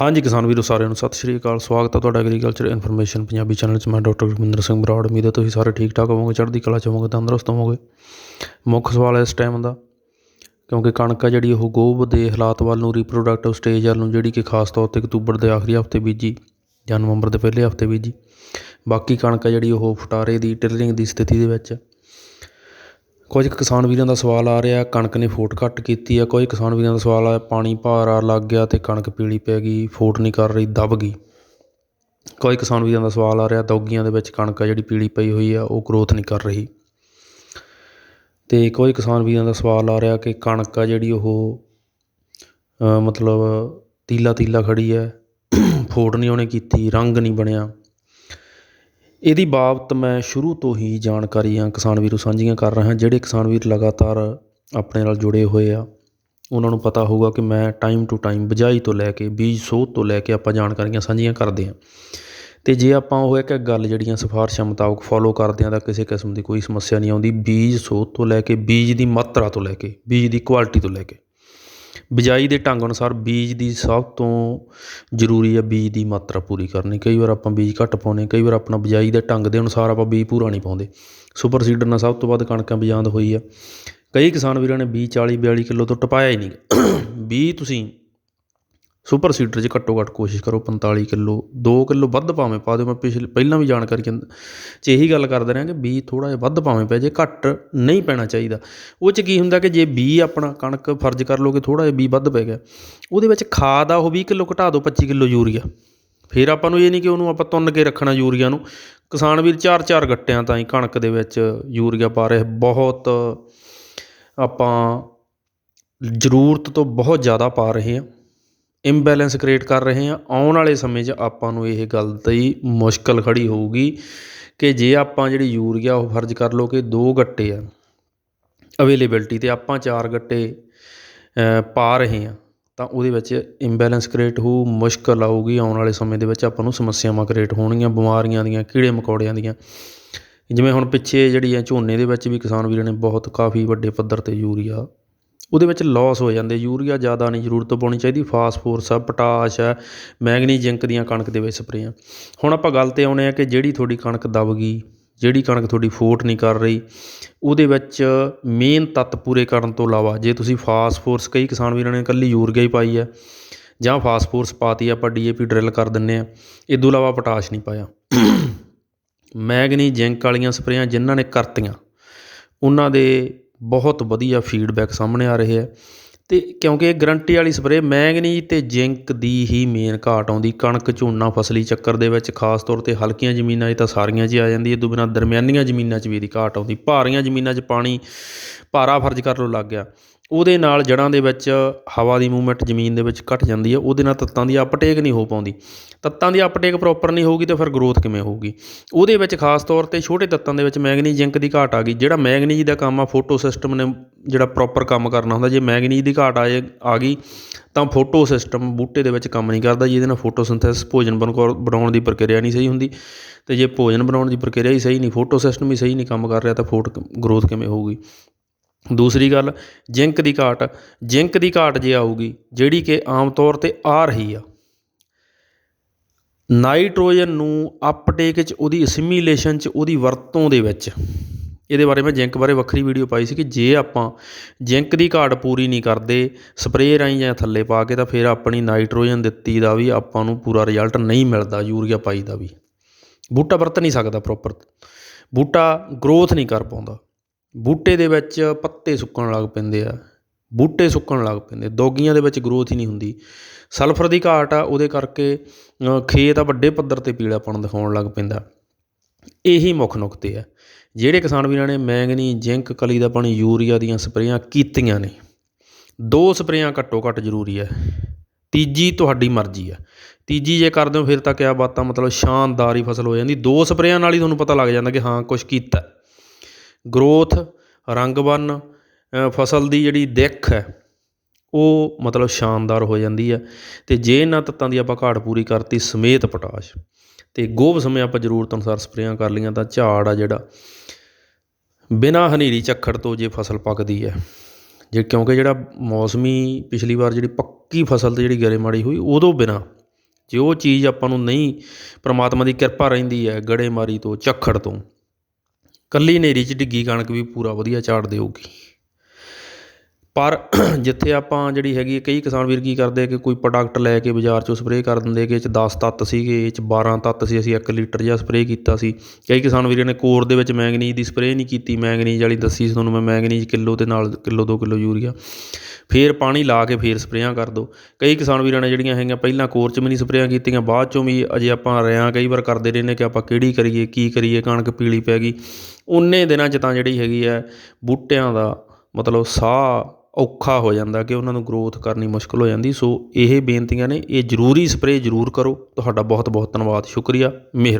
ਹਾਂਜੀ ਕਿਸਾਨ ਵੀਰੋ, ਸਾਰਿਆਂ ਨੂੰ ਸਤਿ ਸ਼੍ਰੀ ਅਕਾਲ। ਸਵਾਗਤ ਹੈ ਤੁਹਾਡਾ ਐਗਰੀਕਲਚਰ ਇਨਫੋਰਮੇਸ਼ਨ ਪੰਜਾਬੀ ਚੈਨਲ 'ਚ। ਮੈਂ ਡਾਕਟਰ ਗੁਰਮਿੰਦਰ ਸਿੰਘ ਬਰਾੜ। ਉਮੀਦ ਹੈ ਤੁਸੀਂ ਸਾਰੇ ਠੀਕ ਠਾਕ ਹੋਵੋਗੇ, ਚੜ੍ਹਦੀ ਕਲਾ 'ਚ ਹੋਵੋਗੇ, ਤੰਦਰੁਸਤ ਹੋਵੋਗੇ। ਮੁੱਖ ਸਵਾਲ ਹੈ ਇਸ ਟਾਈਮ ਦਾ, ਕਿਉਂਕਿ ਕਣਕ ਆ ਜਿਹੜੀ ਉਹ ਗੋਭ ਦੇ ਹਾਲਾਤ ਵੱਲ ਨੂੰ ਰੀਪਰੋਡਕਟਿਵ ਸਟੇਜ ਵੱਲ ਨੂੰ ਜਿਹੜੀ ਕਿ ਖਾਸ ਤੌਰ ਤੇ ਅਕਤੂਬਰ ਦੇ ਆਖਰੀ ਹਫ਼ਤੇ ਬੀਜੀ ਜਾਂ ਨਵੰਬਰ ਦੇ ਪਹਿਲੇ ਹਫ਼ਤੇ ਬੀਜੀ। ਬਾਕੀ ਕਣਕ ਆ ਜਿਹੜੀ ਉਹ ਫਟਾਰੇ ਦੀ ਟਿਲਰਿੰਗ ਦੀ ਸਥਿਤੀ ਦੇ ਵਿੱਚ ਕੁਝ ਕੁ ਕਿਸਾਨ ਵੀਰਾਂ ਦਾ ਸਵਾਲ ਆ ਰਿਹਾ, ਕਣਕ ਨੇ ਫੋਟ ਘੱਟ ਕੀਤੀ ਆ, ਕੁਝ ਕਿਸਾਨ ਵੀਰਾਂ ਦਾ ਸਵਾਲ ਆ, ਪਾਣੀ ਭਾਰਾ ਲੱਗ ਗਿਆ ਅਤੇ ਕਣਕ ਪੀਲੀ ਪੈ ਗਈ, ਫੋਟ ਨਹੀਂ ਕਰ ਰਹੀ, ਦਬ ਗਈ। ਕੁਝ ਕਿਸਾਨ ਵੀਰਾਂ ਦਾ ਸਵਾਲ ਆ ਰਿਹਾ, ਦੌਗੀਆਂ ਦੇ ਵਿੱਚ ਕਣਕ ਆ ਜਿਹੜੀ ਪੀਲੀ ਪਈ ਹੋਈ ਆ, ਉਹ ਗਰੋਥ ਨਹੀਂ ਕਰ ਰਹੀ। ਅਤੇ ਕੁਝ ਕਿਸਾਨ ਵੀਰਾਂ ਦਾ ਸਵਾਲ ਆ ਰਿਹਾ ਕਿ ਕਣਕ ਆ ਜਿਹੜੀ ਉਹ ਮਤਲਬ ਤੀਲਾ ਤੀਲਾ ਖੜੀ ਹੈ ਫੋਟ ਨਹੀਂ ਉਹਨੇ ਕੀਤੀ, ਰੰਗ ਨਹੀਂ ਬਣਿਆ। ਇਹਦੀ ਬਾਬਤ ਮੈਂ ਸ਼ੁਰੂ ਤੋਂ ਹੀ ਜਾਣਕਾਰੀਆਂ ਕਿਸਾਨ ਵੀਰੋ ਸਾਂਝੀਆਂ ਕਰ ਰਿਹਾ ਜਿਹੜੇ ਕਿਸਾਨ ਵੀਰ ਲਗਾਤਾਰ ਆਪਣੇ ਨਾਲ ਜੁੜੇ ਹੋਏ ਆ। ਉਹਨਾਂ ਨੂੰ ਪਤਾ ਹੋਊਗਾ ਕਿ ਮੈਂ ਟਾਈਮ ਟੂ ਟਾਈਮ ਬਿਜਾਈ ਤੋਂ ਲੈ ਕੇ, ਬੀਜ ਸੋਧ ਤੋਂ ਲੈ ਕੇ ਆਪਾਂ ਜਾਣਕਾਰੀਆਂ ਸਾਂਝੀਆਂ ਕਰਦੇ ਹਾਂ। ਅਤੇ ਜੇ ਆਪਾਂ ਉਹ ਇੱਕ ਇੱਕ ਗੱਲ ਜਿਹੜੀਆਂ ਸਿਫਾਰਸ਼ਾਂ ਮੁਤਾਬਕ ਫੋਲੋ ਕਰਦੇ ਹਾਂ ਤਾਂ ਕਿਸੇ ਕਿਸਮ ਦੀ ਕੋਈ ਸਮੱਸਿਆ ਨਹੀਂ ਆਉਂਦੀ। ਬੀਜ ਸੋਧ ਤੋਂ ਲੈ ਕੇ, ਬੀਜ ਦੀ ਮਾਤਰਾ ਤੋਂ ਲੈ ਕੇ, ਬੀਜ ਦੀ ਕੁਆਲਿਟੀ ਤੋਂ ਲੈ ਕੇ। ਬਿਜਾਈ ਦੇ ਢੰਗ ਅਨੁਸਾਰ ਬੀਜ ਦੀ ਸਭ ਤੋਂ ਜ਼ਰੂਰੀ ਹੈ ਬੀਜ ਦੀ ਮਾਤਰਾ ਪੂਰੀ ਕਰਨੀ। ਕਈ ਵਾਰ ਆਪਾਂ ਬੀਜ ਘੱਟ ਪਾਉਂਦੇ, ਕਈ ਵਾਰ ਆਪਣਾ ਬਿਜਾਈ ਦੇ ਢੰਗ ਦੇ ਅਨੁਸਾਰ ਆਪਾਂ ਬੀਜ ਪੂਰਾ ਨਹੀਂ ਪਾਉਂਦੇ। ਸੁਪਰ ਸੀਡਰ ਨਾਲ ਸਭ ਤੋਂ ਵੱਧ ਕਣਕਾਂ ਬਿਜਾਂਦ ਹੋਈ ਆ। ਕਈ ਕਿਸਾਨ ਵੀਰਾਂ ਨੇ ਬੀਜ 40 42 ਕਿਲੋ ਤੋਂ ਟਪਾਇਆ ਹੀ ਨਹੀਂ। ਬੀਜ ਤੁਸੀਂ ਸੁਪਰ ਸੀਡਰ 'ਚ ਘੱਟੋ ਘੱਟ ਕੋਸ਼ਿਸ਼ ਕਰੋ 45 ਕਿਲੋ 2 ਕਿਲੋ ਵੱਧ ਭਾਵੇਂ ਪਾ ਦਿਓ। ਮੈਂ ਪਿਛਲੇ, ਪਹਿਲਾਂ ਵੀ ਜਾਣਕਾਰੀ ਚ 'ਚ ਇਹੀ ਗੱਲ ਕਰਦਾ ਰਿਹਾ ਕਿ ਬੀ ਥੋੜਾ ਜਿਹਾ ਵੱਧ ਭਾਵੇਂ ਪੈ ਜੇ, ਘੱਟ ਨਹੀਂ ਪੈਣਾ ਚਾਹੀਦਾ। ਉਹ 'ਚ ਕੀ ਹੁੰਦਾ ਕਿ ਜੇ ਬੀ ਆਪਣਾ ਕਣਕ ਫਰਜ਼ ਕਰ ਲਓ ਕਿ ਥੋੜਾ ਜਿਹਾ ਬੀ ਵੱਧ ਪੈ ਗਿਆ, ਉਹਦੇ ਵਿੱਚ ਖਾਦ ਆ, ਉਹ 20 ਕਿਲੋ ਘਟਾ ਦਿਓ 25 ਕਿਲੋ ਯੂਰੀਆ। ਫਿਰ ਆਪਾਂ ਨੂੰ ਇਹ ਨਹੀਂ ਕਿ ਉਹਨੂੰ ਆਪਾਂ ਤੁੰਨ ਕੇ ਰੱਖਣਾ ਯੂਰੀਆ ਨੂੰ। ਕਿਸਾਨ ਵੀਰ ਚਾਰ ਚਾਰ ਗੱਟਿਆਂ ਤਾਂ ਹੀ ਕਣਕ ਦੇ ਵਿੱਚ ਯੂਰੀਆ ਪਾ ਰਹੇ। ਬਹੁਤ ਆਪਾਂ ਜ਼ਰੂਰਤ ਤੋਂ ਬਹੁਤ ਜ਼ਿਆਦਾ ਪਾ ਰਹੇ ਹਾਂ। ਇੰਬੈਲੈਂਸ ਕ੍ਰੀਏਟ ਕਰ ਰਹੇ ਹਾਂ। ਆਉਣ ਵਾਲੇ ਸਮੇਂ 'ਚ ਆਪਾਂ ਨੂੰ ਇਹ ਗੱਲ ਦੀ ਮੁਸ਼ਕਿਲ ਖੜ੍ਹੀ ਹੋਊਗੀ ਕਿ ਜੇ ਆਪਾਂ ਜਿਹੜੀ ਯੂਰੀਆ ਉਹ ਫਰਜ਼ ਕਰ ਲਓ ਕਿ ਦੋ ਗੱਟੇ ਆ ਅਵੇਲੇਬਿਲਟੀ ਅਤੇ ਆਪਾਂ ਚਾਰ ਗੱਟੇ ਪਾ ਰਹੇ ਹਾਂ, ਤਾਂ ਉਹਦੇ ਵਿੱਚ ਇੰਬੈਲੈਂਸ ਕ੍ਰੀਏਟ ਹੋਊ, ਮੁਸ਼ਕਿਲ ਆਊਗੀ। ਆਉਣ ਵਾਲੇ ਸਮੇਂ ਦੇ ਵਿੱਚ ਆਪਾਂ ਨੂੰ ਸਮੱਸਿਆਵਾਂ ਕ੍ਰੀਏਟ ਹੋਣਗੀਆਂ, ਬਿਮਾਰੀਆਂ ਦੀਆਂ, ਕੀੜੇ ਮਕੌੜਿਆਂ ਦੀਆਂ। ਜਿਵੇਂ ਹੁਣ ਪਿੱਛੇ ਜਿਹੜੀ ਹੈ ਝੋਨੇ ਦੇ ਵਿੱਚ ਵੀ ਕਿਸਾਨ ਵੀਰਾਂ ਨੇ ਬਹੁਤ ਕਾਫੀ ਵੱਡੇ ਪੱਧਰ ਤੇ ਯੂਰੀਆ ਉਹਦੇ ਵਿੱਚ ਲੋਸ ਹੋ ਜਾਂਦੇ, ਯੂਰੀਆ ਜ਼ਿਆਦਾ ਨਹੀਂ, ਜ਼ਰੂਰਤ ਪਾਉਣੀ ਚਾਹੀਦੀ ਫਾਸਫੋਰਸ ਆ ਪੋਟਾਸ਼ ਆ ਮੈਗਨੀ ਜ਼ਿੰਕ ਦੀਆਂ ਕਣਕ ਦੇ ਵਿੱਚ ਸਪਰੇਆਂ ਹੁਣ ਆਪਾਂ ਗੱਲ ਤੇ ਆਉਂਦੇ ਆ ਕਿ ਜਿਹੜੀ ਤੁਹਾਡੀ ਕਣਕ ਦਬ ਗਈ, ਜਿਹੜੀ ਕਣਕ ਤੁਹਾਡੀ ਫੋਟ ਨਹੀਂ ਕਰ ਰਹੀ, ਉਹਦੇ ਵਿੱਚ ਮੇਨ ਤੱਤ ਪੂਰੇ ਕਰਨ ਤੋਂ ਇਲਾਵਾ ਜੇ ਤੁਸੀਂ ਫਾਸਫੋਰਸ ਕਈ ਕਿਸਾਨ ਵੀਰਾਂ ਨੇ ਇਕੱਲੀ ਯੂਰੀਆ ਹੀ ਪਾਈ ਆ, ਜਾਂ ਫਾਸਫੋਰਸ ਪਾਤੀ, ਆਪਾਂ ਡੀਏਪੀ ਡਰਿਲ ਕਰ ਦਿੰਨੇ ਆ, ਇਹ ਤੋਂ ਇਲਾਵਾ ਪੋਟਾਸ਼ ਨਹੀਂ ਪਾਇਆ। ਮੈਗਨੀ ਜ਼ਿੰਕ ਵਾਲੀਆਂ ਸਪਰੇਆਂ ਜਿਨ੍ਹਾਂ ਨੇ ਕਰਤੀਆਂ, ਉਹਨਾਂ ਦੇ ਬਹੁਤ ਵਧੀਆ ਫੀਡਬੈਕ ਸਾਹਮਣੇ ਆ ਰਹੇ ਹੈ ਅਤੇ ਕਿਉਂਕਿ ਇਹ ਗਰੰਟੀ ਵਾਲੀ ਸਪਰੇਅ ਮੈਂਗਨੀਜ਼ ਅਤੇ ਜ਼ਿੰਕ ਦੀ ਹੀ ਮੇਨ ਘਾਟ ਆਉਂਦੀ। ਕਣਕ, ਝੋਨਾ, ਫਸਲੀ ਚੱਕਰ ਦੇ ਵਿੱਚ ਖਾਸ ਤੌਰ ਤੇ ਹਲਕੀਆਂ ਜ਼ਮੀਨਾਂ 'ਚ ਤਾਂ ਸਾਰੀਆਂ 'ਚ ਹੀ ਆ ਜਾਂਦੀ ਹੈ। ਤੋਂ ਬਿਨਾਂ ਦਰਮਿਆਨੀਆਂ ਜ਼ਮੀਨਾਂ 'ਚ ਵੀ ਇਹਦੀ ਘਾਟ ਆਉਂਦੀ। ਭਾਰੀਆਂ ਜ਼ਮੀਨਾਂ 'ਚ ਪਾਣੀ ਭਾਰਾ ਫਰਜ਼ ਕਰ ਲੋ ਲੱਗ ਗਿਆ। ਉਹਦੇ ਨਾਲ ਜੜ੍ਹਾਂ ਦੇ ਵਿੱਚ, ਹਵਾ ਦੀ ਮੂਵਮੈਂਟ ਜ਼ਮੀਨ ਦੇ ਵਿੱਚ ਘੱਟ ਜਾਂਦੀ ਹੈ ਉਹਦੇ ਨਾਲ ਤੱਤਾਂ ਦੀ ਅਪਟੇਕ ਨਹੀਂ ਹੋ ਪਾਉਂਦੀ। ਤੱਤਾਂ ਦੀ ਅਪਟੇਕ ਪ੍ਰੋਪਰ ਨਹੀਂ ਹੋਊਗੀ ਤਾਂ ਫਿਰ ਗਰੋਥ ਕਿਵੇਂ ਹੋਊਗੀ? ਉਹਦੇ ਵਿੱਚ ਖਾਸ ਤੌਰ ਤੇ ਛੋਟੇ ਤੱਤਾਂ ਦੇ ਵਿੱਚ ਮੈਗਨੀਜ਼ ਜ਼ਿੰਕ ਦੀ ਘਾਟ ਆ ਗਈ। ਜਿਹੜਾ ਮੈਗਨੀਜ਼ ਦਾ ਕੰਮ ਆ ਫੋਟੋ ਸਿਸਟਮ ਨੇ ਜਿਹੜਾ ਪ੍ਰੋਪਰ ਕੰਮ ਕਰਨਾ ਹੁੰਦਾ, ਜੇ ਮੈਗਨੀਜ਼ ਦੀ ਘਾਟ ਆ ਆ ਗਈ, ਤਾਂ ਫੋਟੋ ਸਿਸਟਮ ਬੂਟੇ ਦੇ ਵਿੱਚ ਕੰਮ ਨਹੀਂ ਕਰਦਾ, ਜਿਹਦੇ ਨਾਲ ਫੋਟੋਸਿੰਥੈਸਿਸ ਭੋਜਨ ਬਣਾਉ- ਬਣਾਉਣ ਦੀ ਪ੍ਰਕਿਰਿਆ ਨਹੀਂ ਸਹੀ ਹੁੰਦੀ। ਤੇ ਜੇ ਭੋਜਨ ਬਣਾਉਣ ਦੀ ਪ੍ਰਕਿਰਿਆ ਹੀ ਸਹੀ ਨਹੀਂ ਫੋਟੋ ਸਿਸਟਮ ਹੀ ਸਹੀ ਨਹੀਂ ਕੰਮ ਕਰ ਰਿਹਾ, ਤਾਂ ਫੋਟ ਗਰੋਥ ਕਿਵੇਂ ਹੋਊਗੀ? ਦੂਸਰੀ ਗੱਲ, ਜ਼ਿੰਕ ਦੀ ਘਾਟ, ਜ਼ਿੰਕ ਦੀ ਘਾਟ ਜੇ ਆਊਗੀ, ਜਿਹੜੀ ਕਿ ਆਮ ਤੌਰ ਤੇ ਆ ਰਹੀ ਆ, ਨਾਈਟ੍ਰੋਜਨ ਨੂੰ ਅਪਟੇਕ 'ਚ, ਉਹਦੀ ਅਸਿਮੀਲੇਸ਼ਨ 'ਚ, ਉਹਦੀ ਵਰਤੋਂ ਦੇ ਵਿੱਚ, ਇਹਦੇ ਬਾਰੇ ਮੈਂ ਜ਼ਿੰਕ ਬਾਰੇ ਵੱਖਰੀ ਵੀਡੀਓ ਪਾਈ ਸੀ ਕਿ ਜੇ ਆਪਾਂ ਜ਼ਿੰਕ ਦੀ ਘਾਟ ਪੂਰੀ ਨਹੀਂ ਕਰਦੇ, ਸਪਰੇਅ ਰਾਹੀਂ ਜਾਂ ਥੱਲੇ ਪਾ ਕੇ ਤਾਂ ਫਿਰ ਆਪਣੀ ਨਾਈਟ੍ਰੋਜਨ ਦਿੱਤੀ ਦਾ ਵੀ ਆਪਾਂ ਨੂੰ ਪੂਰਾ ਰਿਜ਼ਲਟ ਨਹੀਂ ਮਿਲਦਾ, ਯੂਰੀਆ ਪਾਈ ਦਾ ਵੀ। ਬੂਟਾ ਵਰਤ ਨਹੀਂ ਸਕਦਾ ਪ੍ਰੋਪਰ ਬੂਟਾ ਗਰੋਥ ਨਹੀਂ ਕਰ ਪਾਉਂਦਾ। ਬੂਟੇ ਦੇ ਵਿੱਚ ਪੱਤੇ ਸੁੱਕਣ ਲੱਗ ਪੈਂਦੇ ਆ। ਬੂਟੇ ਸੁੱਕਣ ਲੱਗ ਪੈਂਦੇ। ਦੋਗੀਆਂ ਦੇ ਵਿੱਚ ਗਰੋਥ ਹੀ ਨਹੀਂ ਹੁੰਦੀ। ਸਲਫਰ ਦੀ ਘਾਟ ਆ, ਉਹਦੇ ਕਰਕੇ ਖੇਤ ਆ, ਵੱਡੇ ਪੱਧਰ ਤੇ ਪੀਲਾਪਣ ਦਿਖਾਉਣ ਲੱਗ ਪੈਂਦਾ। ਇਹੀ ਮੁੱਖ ਨੁਕਤੇ ਆ। ਜਿਹੜੇ ਕਿਸਾਨ ਵੀਰਾਂ ਨੇ ਮੈਂਗਨੀ, ਜ਼ਿੰਕ, ਕਲੀ ਦਾ ਪਾਣੀ, ਯੂਰੀਆ ਦੀਆਂ ਸਪਰੇਆਂ ਕੀਤੀਆਂ ਨੇ, ਦੋ ਸਪਰੇਆਂ ਘੱਟੋ ਘੱਟ ਜ਼ਰੂਰੀ ਹੈ ਤੀਜੀ ਤੁਹਾਡੀ ਮਰਜ਼ੀ ਆ। ਤੀਜੀ ਜੇ ਕਰਦੇ ਹੋ, ਫਿਰ ਤਾਂ ਕਿਆ ਬਾਤਾਂ, ਮਤਲਬ ਸ਼ਾਨਦਾਰ ਹੀ ਫਸਲ ਹੋ ਜਾਂਦੀ। ਦੋ ਸਪਰੇਆਂ ਨਾਲ ਹੀ ਤੁਹਾਨੂੰ ਪਤਾ ਲੱਗ ਜਾਂਦਾ ਕਿ ਹਾਂ ਕੁਝ ਕੀਤਾ। ਗਰੋਥ ਰੰਗ ਬੰਨ ਫਸਲ ਦੀ ਜਿਹੜੀ ਦਿੱਖ ਹੈ, ਉਹ ਮਤਲਬ ਸ਼ਾਨਦਾਰ ਹੋ ਜਾਂਦੀ ਹੈ ਅਤੇ ਜੇ ਇਹਨਾਂ ਤੱਤਾਂ ਦੀ ਆਪਾਂ ਘਾਟ ਪੂਰੀ ਕਰਤੀ ਸਮੇਤ ਪੋਟਾਸ਼ ਅਤੇ ਗੋਭ ਸਮੇਂ ਆਪਾਂ ਜ਼ਰੂਰਤ ਅਨੁਸਾਰ ਸਪਰੇਆਂ ਕਰ ਲਈਆਂ ਤਾਂ ਝਾੜ ਆ ਜਿਹੜਾ, ਬਿਨਾਂ ਹਨੇਰੀ ਝੱਖੜ ਤੋਂ ਜੇ ਫਸਲ ਪੱਕਦੀ ਹੈ, ਜੇ ਕਿਉਂਕਿ ਜਿਹੜਾ ਮੌਸਮੀ ਪਿਛਲੀ ਵਾਰ ਜਿਹੜੀ ਪੱਕੀ ਫਸਲ ਤੇ ਜਿਹੜੀ ਗਰੇਮਾੜੀ ਹੋਈ ਉਦੋਂ ਬਿਨਾਂ, ਜੇ ਉਹ ਚੀਜ਼ ਆਪਾਂ ਨੂੰ ਨਹੀਂ, ਪ੍ਰਮਾਤਮਾ ਦੀ ਕਿਰਪਾ ਰਹਿੰਦੀ ਹੈ ਗੜੇਮਾਰੀ ਤੋਂ, ਝੱਖੜ ਤੋਂ ਕੱਲੀ ਹਨੇਰੀ 'ਚ ਡਿੱਗੀ ਕਣਕ ਵੀ ਪੂਰਾ ਵਧੀਆ ਝਾੜ ਦੇਊਗੀ। ਪਰ ਜਿੱਥੇ ਆਪਾਂ ਜਿਹੜੀ ਹੈਗੀ ਹੈ, ਕਈ ਕਿਸਾਨ ਵੀਰ ਕੀ ਕਰਦੇ ਕਿ ਕੋਈ ਪ੍ਰੋਡਕਟ ਲੈ ਕੇ ਬਾਜ਼ਾਰ 'ਚੋਂ ਸਪਰੇਅ ਕਰ ਦਿੰਦੇ ਕਿ ਇਹ 'ਚ ਦਸ ਤੱਤ ਸੀਗੇ ਇਹ 'ਚ 12 ਤੱਤ ਸੀ ਅਸੀਂ ਇੱਕ ਲੀਟਰ ਜਿਹਾ ਸਪਰੇਅ ਕੀਤਾ ਸੀ। ਕਈ ਕਿਸਾਨ ਵੀਰਾਂ ਨੇ ਕੋਰ ਦੇ ਵਿੱਚ ਮੈਂਗਨੀਜ਼ ਦੀ ਸਪਰੇਅ ਨਹੀਂ ਕੀਤੀ ਮੈਂਗਨੀਜ਼ ਵਾਲੀ ਦੱਸੀ ਸੀ ਤੁਹਾਨੂੰ ਮੈਂ ਮੈਂਗਨੀਜ਼ ਕਿਲੋ ਦੇ ਨਾਲ ਕਿਲੋ ਦੋ ਕਿਲੋ ਯੂਰੀਆ। ਫਿਰ ਪਾਣੀ ਲਾ ਕੇ ਫਿਰ ਸਪਰੇਆਂ ਕਰ ਦਿਉ ਕਈ ਕਿਸਾਨ ਵੀਰਾਂ ਨੇ ਜਿਹੜੀਆਂ ਹੈਗੀਆਂ ਪਹਿਲਾਂ ਕੋਰ 'ਚ ਵੀ ਨਹੀਂ ਸਪਰੇਆਂ ਕੀਤੀਆਂ ਬਾਅਦ 'ਚੋਂ ਵੀ ਅਜੇ ਆਪਾਂ ਰਿਆਂ ਕਈ ਵਾਰ ਕਰਦੇ ਰਹਿੰਦੇ ਕਿ ਆਪਾਂ ਕਿਹੜੀ ਕਰੀਏ ਕੀ ਕਰੀਏ ਕਣਕ ਪੀਲੀ ਪੈ ਗਈ। ਉਨੇ ਦਿਨਾਂ 'ਚ ਤਾਂ ਜਿਹੜੀ ਹੈਗੀ ਹੈ ਬੂਟਿਆਂ ਦਾ ਮਤਲਬ ਸਾਹ ਔਖਾ ਹੋ ਜਾਂਦਾ ਕਿ ਉਹਨਾਂ ਨੂੰ ਗਰੋਥ ਕਰਨੀ ਮੁਸ਼ਕਲ ਹੋ ਜਾਂਦੀ। ਸੋ ਇਹ ਬੇਨਤੀਆਂ ਨੇ, ਇਹ ਜ਼ਰੂਰੀ ਸਪਰੇਅ ਜ਼ਰੂਰ ਕਰੋ। ਤੁਹਾਡਾ ਬਹੁਤ ਬਹੁਤ ਧੰਨਵਾਦ, ਸ਼ੁਕਰੀਆ। ਮਿਹਰ